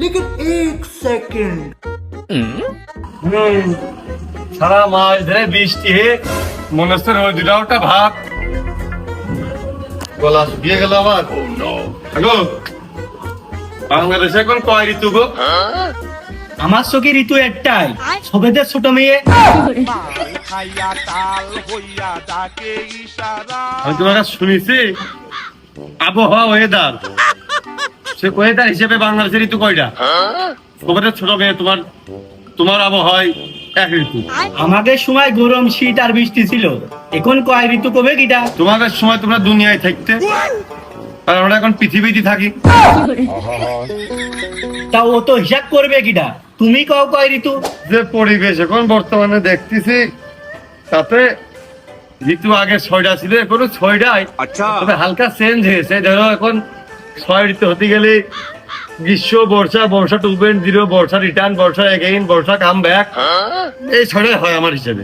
लेकिन एक सेकंड হুম সারা মাস ধরে বৃষ্টি হে মনে হচ্ছে রোদিটাওটা ভাব গলা শুকিয়ে গেল আবার আগো বাংলাদেশে এখন কয় ঋতু গো আমার চোখে ঋতু একটাই সবেদের ছোট মেয়ে আমি তোমার কাছে শুনেছি আবহাওয়া ওয়েদার সে ওয়েদার হিসেবে বাংলাদেশের ঋতু কয়টা? সবেদের ছোট মেয়ে তোমার তোমার আবহাওয়ায় এক ঋতু। আমাদের সময় গরম শীত আর বৃষ্টি ছিল। এখন কয় ঋতু কবে কিটা? তোমাদের সময় তোমরা দুনিয়ায় থাকতে। আর আমরা এখন পৃথিবীতে থাকি। তা ও তো হিসাব করবে কিটা? তুমি কও কয় ঋতু? যে পরিবেশ এখন বর্তমানে দেখতেছি তাতে ঋতু আগে ছয়টা ছিল এখনও ছয়টাই তবে হালকা চেঞ্জ হয়েছে। ধরো এখন ছয় ঋতু হতে গেলে গ্রীষ্ম, বর্ষা বর্ষা টু পয়েন্ট জিরো বর্ষা রিটার্ন বর্ষা এগেইন বর্ষা কাম ব্যাক এই ছড়াই হয় আমার হিসেবে।